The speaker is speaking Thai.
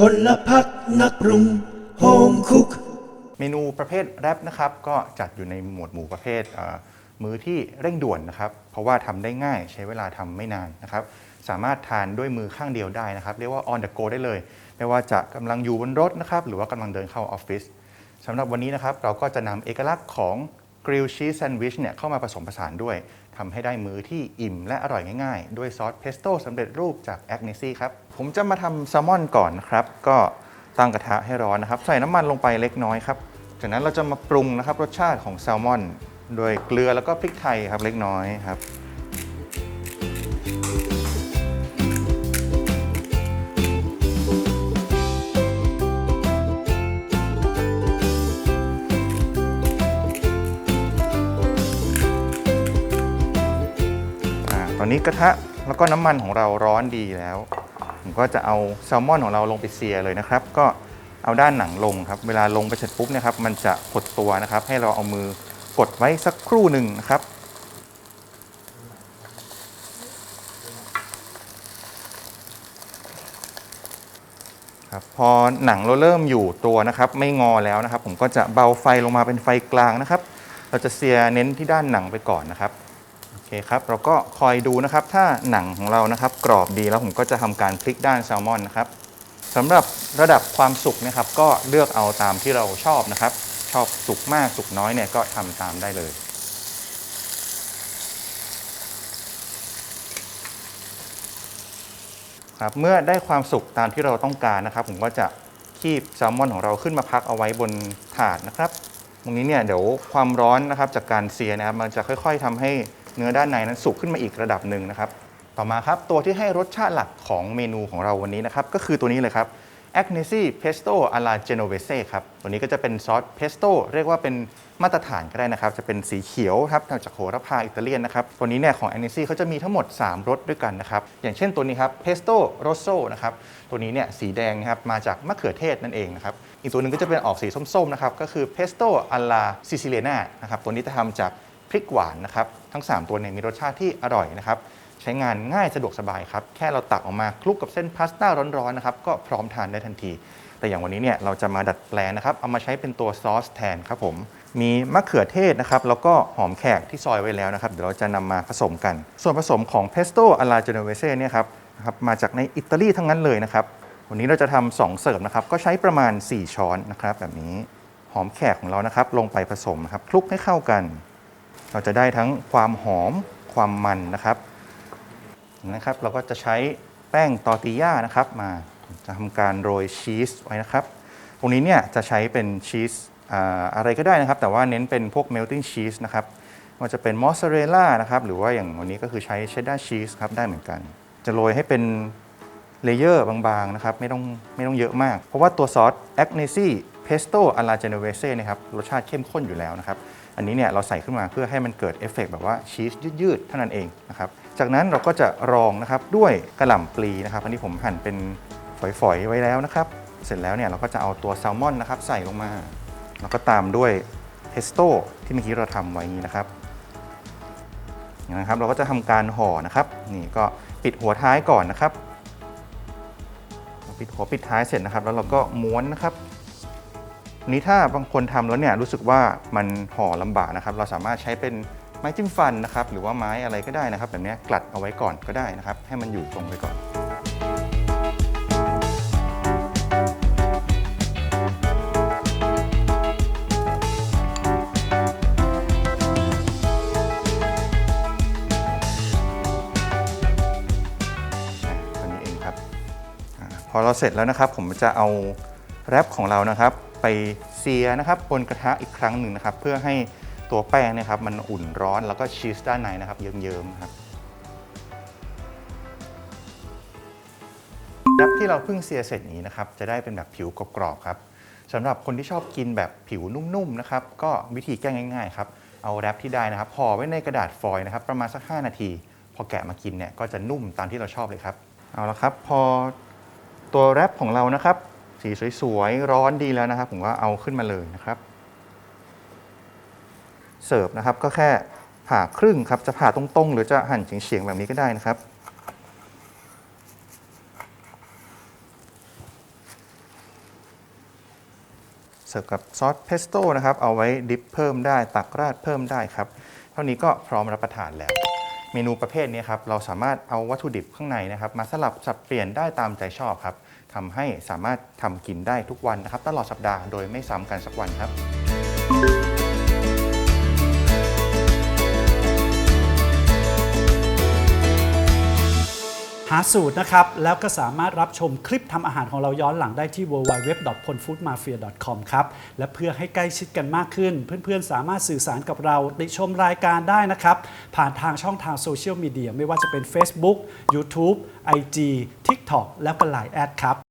พลพักนักปรุงโฮมคุก เมนูประเภทแรปนะครับก็จัดอยู่ในหมวดหมู่ประเภทเอ่อมื้อที่เร่งด่วนนะครับ เพราะว่าทำได้ง่ายใช้เวลาทำไม่นานนะครับ สามารถทานด้วยมือข้างเดียวได้นะครับ เรียกว่า on the go ได้เลย ไม่ว่าจะกำลังอยู่บนรถนะครับ หรือว่ากำลังเดินเข้าออฟฟิศสำหรับวันนี้นะครับเราก็จะนำเอกลักษณ์ของ กริลชีสแซนด์วิชเนี่ยเข้ามาผสมผสานด้วยทำให้ได้มื้อที่อิ่มและอร่อยง่ายๆ ด้วยซอสเพสโต้สำเร็จรูปจากแอคเนซี่ครับ ผมจะมาทำแซลมอนก่อนนะครับ ก็ตั้งกระทะให้ร้อนนะครับ ใส่น้ำมันลงไปเล็กน้อยครับจากนั้นเราจะมาปรุงนะครับรสชาติของแซลมอน โดยเกลือแล้วก็พริกไทยครับเล็กน้อยครับ ตอนนี้กระทะแล้วก็น้ำมันของเราร้อนดีแล้ว ผมก็จะเอาแซลมอนของเราลงไปเซียเลยนะครับ ก็เอาด้านหนังลงครับ เวลาลงไปเสร็จปุ๊บนะครับ มันจะหดตัวนะครับ ให้เราเอามือกดไว้สักครู่หนึ่งนะครับ ครับ พอหนังเราเริ่มอยู่ตัวนะครับ ไม่งอแล้วนะครับ ผมก็จะเบาไฟลงมาเป็นไฟกลางนะครับ เราจะเซียเน้นที่ด้านหนังไปก่อนนะครับ อเคครับเราก็คอยดูนะครับถ้าหนังของเรานะครับกรอบดีแล้วผมก็จะทำการพลิกด้านแซลมอนนะครับสำหรับระดับความสุกนะครับ ก็เลือกเอาตามที่เราชอบนะครับ ชอบสุกมากสุกน้อยเนี่ยก็ทำตามได้เลยครับเมื่อได้ความสุกตามที่เราต้องการนะครับ ผมก็จะคีบแซลมอนของเราขึ้นมาพักเอาไว้บนถาดนะครับ ตรงนี้เนี่ยเดี๋ยวความร้อนนะครับจากการเซียนะครับมันจะค่อย ๆทำให้ เนื้อด้านในนั้นสุกขึ้นมาอีกระดับหนึ่งนะครับ ต่อมาครับตัวที่ให้รสชาติหลักของเมนูของเราวันนี้นะครับก็คือตัวนี้เลยครับ a g n e s i Pesto alla Genovese ครับ ตัวนี้ก็จะเป็นซอสเพสโต้เรียกว่าเป็นมาตรฐานก็ได้นะครับ จะเป็นสีเขียวครับจากโหระพาอิตาเลียนนะครับ ตัวนี้เนี่ยของ a g n e s i เขาจะมีทั้งหมด 3รสด้วยกันนะครับ อย่างเช่นตัวนี้ครับ Pesto Rosso นะครับ ตัวนี้เนี่ยสีแดงนะครับมาจากมะเขือเทศนั่นเองนะครับ อีกตัวหนึ่งก็จะเป็นออกสีส้มๆนะครับ ก็คือ Pesto alla Siciliana นะครับ ตัวนี้จะทำจาก พริกหวานนะครับ ทั้ง 3 ตัวเนี่ยมีรสชาติที่อร่อยนะครับ ใช้งานง่ายสะดวกสบายครับ แค่เราตักออกมาคลุกกับเส้นพาสต้าร้อนๆนะครับ ก็พร้อมทานได้ทันที แต่อย่างวันนี้เนี่ยเราจะมาดัดแปลงนะครับ เอามาใช้เป็นตัวซอสแทนครับผม มีมะเขือเทศนะครับ แล้วก็หอมแขกที่ซอยไว้แล้วนะครับ เดี๋ยวเราจะนำมาผสมกัน ส่วนผสมของเพสโต้อ l ลาเจโนเวเซ่เนี่ยครับครับมาจากในอิตาลีทั้งนั้นเลยนะครับ วันนี้เราจะทำสองเสิร์ฟนะครับ ก็ใช้ประมาณ 4 ช้อนนะครับ แบบนี้ หอมแขกของเรานะครับ ลงไปผสมครับ คลุกให้เข้ากัน เราจะได้ทั้งความหอมความมันนะครับนะครับ เราก็จะใช้แป้งตอติญ่านะครับมาจะทำการโรยชีสไว้นะครับ ตรงนี้เนี่ยจะใช้เป็นชีสอะไรก็ได้นะครับ แต่ว่าเน้นเป็นพวก melting cheese นะครับว่าจะเป็นมอสซาเรลล่านะครับ หรือว่าอย่างวันนี้ก็คือใช้เชดดาร์ชีสครับได้เหมือนกัน จะโรยให้เป็นเลเยอร์บางๆนะครับไม่ต้องไม่ต้องเยอะมาก เพราะว่าตัวซอส a g n e s i Pesto alla Genovese เซ่นะครับรสชาติเข้มข้นอยู่แล้วนะครับ อันนี้เนี่ยเราใส่ขึ้นมาเพื่อให้มันเกิดเอฟเฟกต์แบบว่าชีสยืดๆเท่านั้นเองนะครับจากนั้นเราก็จะรองนะครับด้วยกระหล่ำปลีนะครับ อันนี้ผมหั่นเป็นฝอยๆไว้แล้วนะครับ เสร็จแล้วเนี่ยเราก็จะเอาตัวแซลมอนนะครับใส่ลงมาแล้วก็ตามด้วยเพสโต้ที่เมื่อกี้เราทำไว้นี้นะครับนะครับเราก็จะทำการห่อนะครับนี่ก็ปิดหัวท้ายก่อนนะครับ ปิดหัวปิดท้ายเสร็จนะครับ แล้วเราก็ม้วนนะครับ นี้ถ้าบางคนทำแล้วเนี่ยรู้สึกว่ามันห่อลำบากนะครับ เราสามารถใช้เป็นไม้จิ้มฟันนะครับ หรือว่าไม้อะไรก็ได้นะครับ แบบนี้กลัดเอาไว้ก่อนก็ได้นะครับ ให้มันอยู่ตรงไว้ก่อนอะเท่านี้เองครับพอเราเสร็จแล้วนะครับ ผมจะเอาแรปของเรานะครับ ไปเซียนะครับบนกระทะอีกครั้งหนึ่งนะครับ เพื่อให้ตัวแป้งนะครับมันอุ่นร้อนแล้วก็ชีสด้านในนะครับเยิ้มๆครับแรปที่เราเพิ่งเซียเสร็จนี้นะครับจะได้เป็นแบบผิวกรอบๆครับสำหรับคนที่ชอบกินแบบผิวนุ่มๆนะครับก็วิธีแก้ง่ายๆครับเอาแรปที่ได้นะครับห่อไว้ในกระดาษฟอยล์นะครับประมาณสัก 5 นาที พอแกะมากินเนี่ยก็จะนุ่มตามที่เราชอบเลยครับเอาละครับ พอตัวแรปของเรานะครับ สีสวยๆ ร้อนดีแล้วนะครับ ผมก็เอาขึ้นมาเลยนะครับ เสิร์ฟนะครับก็แค่ผ่าครึ่งครับ จะผ่าตรงๆ หรือจะหั่นเฉียงๆ แบบนี้ก็ได้นะครับ เสิร์ฟกับซอสเพสโต้นะครับ เอาไว้ดิปเพิ่มได้ ตักราดเพิ่มได้ครับ เท่านี้ก็พร้อมรับประทานแล้ว เมนูประเภทนี้ครับ เราสามารถเอาวัตถุดิบข้างในนะครับ มาสลับสับเปลี่ยนได้ตามใจชอบครับ ทำให้สามารถทำกินได้ทุกวันนะครับ ตลอดสัปดาห์โดยไม่ซ้ำกันสักวันครับ หาสูตรนะครับ แล้วก็สามารถรับชมคลิปทำอาหารของเราย้อนหลังได้ที่ www.ponfoodmafia.com ครับ และเพื่อให้ใกล้ชิดกันมากขึ้น เพื่อนๆ สามารถสื่อสารกับเราติชมรายการได้นะครับ ผ่านทางช่องทางโซเชียลมีเดียไม่ว่าจะเป็น Facebook YouTube IG TikTok แล้วก็ Line แอดครับ